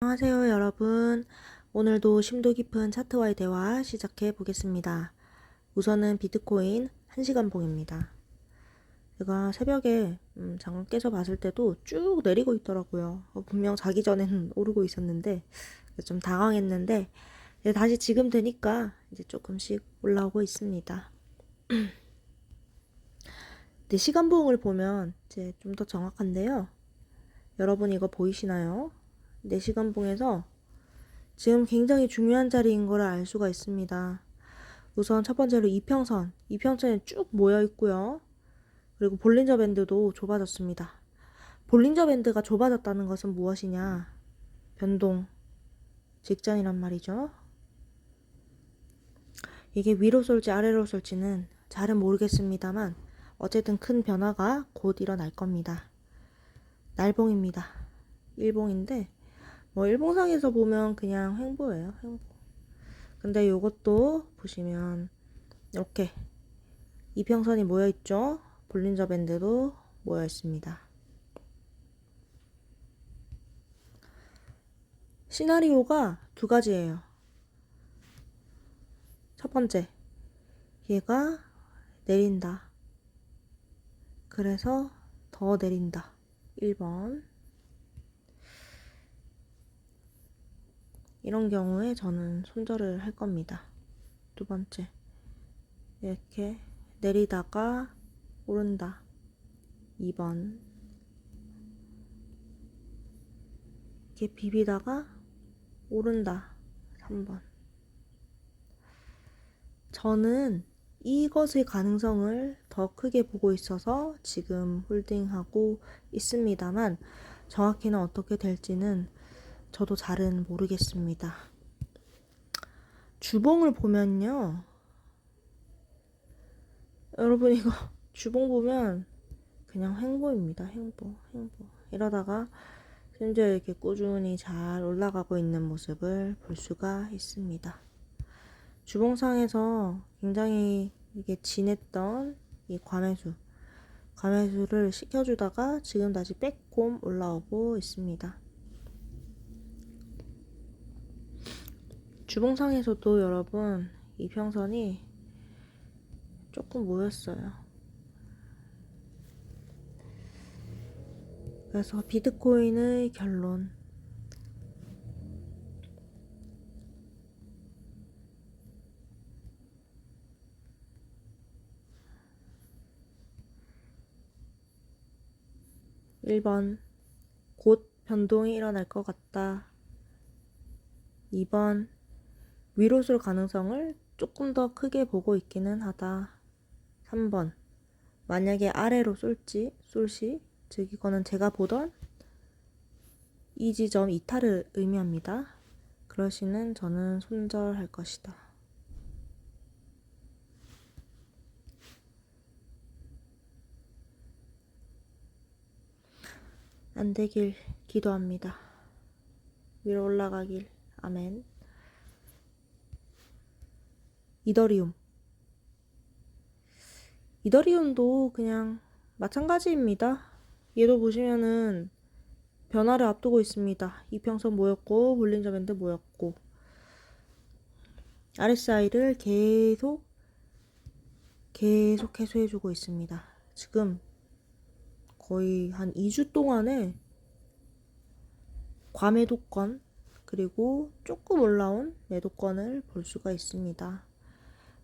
안녕하세요, 여러분. 오늘도 심도 깊은 차트와의 대화 시작해 보겠습니다. 우선은 비트코인 1시간 봉입니다. 제가 새벽에 음, 잠깐 깨서 봤을 때도 쭉 내리고 있더라고요. 어, 분명 자기 전에는 오르고 있었는데 좀 당황했는데 다시 지금 되니까 이제 조금씩 올라오고 있습니다. 네, 시간 봉을 보면 이제 좀 더 정확한데요. 여러분 이거 보이시나요? 4시간 봉에서 지금 굉장히 중요한 자리인 걸알 수가 있습니다. 우선 첫 번째로 이평선, 이평선에 쭉 모여 있고요. 그리고 볼린저 밴드도 좁아졌습니다. 볼린저 밴드가 좁아졌다는 것은 무엇이냐? 변동, 직전이란 말이죠. 이게 위로 쏠지 아래로 쏠지는 잘은 모르겠습니다만 어쨌든 큰 변화가 곧 일어날 겁니다. 날봉입니다. 일봉인데 뭐 일봉상에서 보면 그냥 횡보예요. 횡보. 근데 요것도 보시면 이렇게 이평선이 모여 있죠. 볼린저 밴드도 모여 있습니다. 시나리오가 두 가지예요. 첫 번째, 얘가 내린다. 그래서 더 내린다. 1번. 이런 경우에 저는 손절을 할 겁니다. 두 번째, 이렇게 내리다가 오른다. 2번. 이렇게 비비다가 오른다. 3번. 저는 이것의 가능성을 더 크게 보고 있어서 지금 홀딩하고 있습니다만 정확히는 어떻게 될지는 저도 잘은 모르겠습니다. 주봉을 보면요. 여러분 이거 주봉 보면 그냥 횡보입니다. 횡보, 횡보. 이러다가 심지어 이렇게 꾸준히 잘 올라가고 있는 모습을 볼 수가 있습니다. 주봉상에서 굉장히 이게 진했던 이 과매수, 과매수를 시켜주다가 지금 다시 빼꼼 올라오고 있습니다. 주봉상에서도 여러분 이평선이 조금 모였어요. 그래서 비트코인의 결론. (1번) 곧 변동이 일어날 것 같다. 2번 위로 쏠 가능성을 조금 더 크게 보고 있기는 하다. 3번. 만약에 아래로 쏠지, 쏠시, 즉 이거는 제가 보던 이 지점 이탈을 의미합니다. 그러시는 저는 손절할 것이다. 안 되길 기도합니다. 위로 올라가길. 아멘. 이더리움. 이더리움도 그냥 마찬가지입니다. 얘도 보시면은 변화를 앞두고 있습니다. 이평선 모였고 볼린저 밴드 모였고 RSI를 계속 계속 해소해주고 있습니다. 지금 거의 한 2주 동안에 과매도권 그리고 조금 올라온 매도권을 볼 수가 있습니다.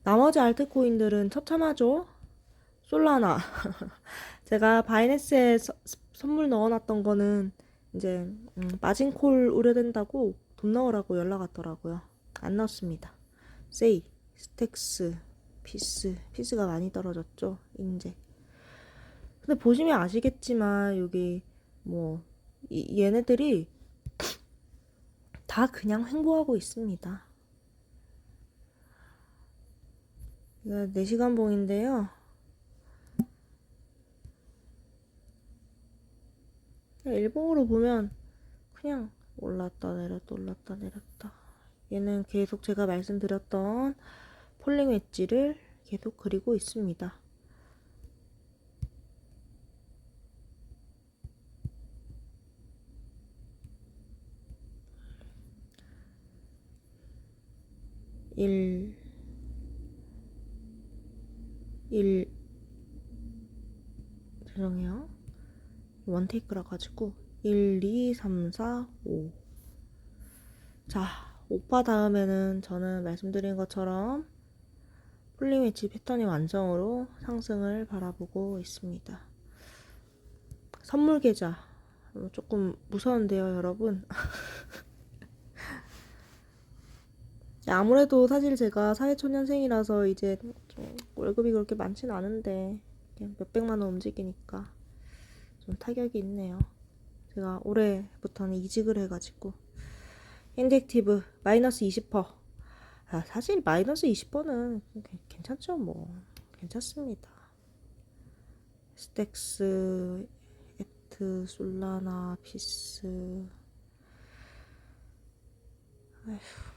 나머지 알트코인들은 처참하죠? 솔라나. 제가 바이낸스에 서, 선물 넣어놨던 거는 이제 음, 마진콜 우려된다고 돈 넣으라고 연락 왔더라고요. 안 넣었습니다. 세이, 스택스, 피스, 피스가 많이 떨어졌죠. 인제. 근데 보시면 아시겠지만 여기 뭐 이, 얘네들이 다 그냥 횡보하고 있습니다. 이거 4시간 봉인데요. 일봉으로 보면 그냥 올랐다 내렸다 올랐다 내렸다 얘는 계속 제가 말씀드렸던 폴링 웨지를 계속 그리고 있습니다. 1 1 죄송해요. 원테이크라 가지고 1 2 3 4 5 자, 오빠 다음에는 저는 말씀드린 것처럼 웨지 패턴이 완성으로 상승을 바라보고 있습니다. 선물 계좌 어, 조금 무서운데요, 여러분. 아무래도 사실 제가 사회초년생이라서 이제 좀 월급이 그렇게 많진 않은데 그냥 몇백만 원 움직이니까 좀 타격이 있네요. 제가 올해부터는 이직을 해가지고 인덱티브 마이너스 20%. 아, 사실 마이너스 20%는 괜찮죠, 뭐. 괜찮습니다. 스택스, 에트, 솔라나, 피스. 아휴.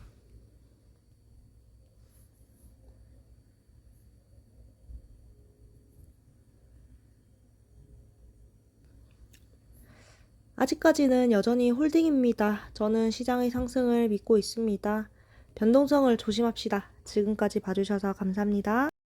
아직까지는 여전히 홀딩입니다. 저는 시장의 상승을 믿고 있습니다. 변동성을 조심합시다. 지금까지 봐주셔서 감사합니다.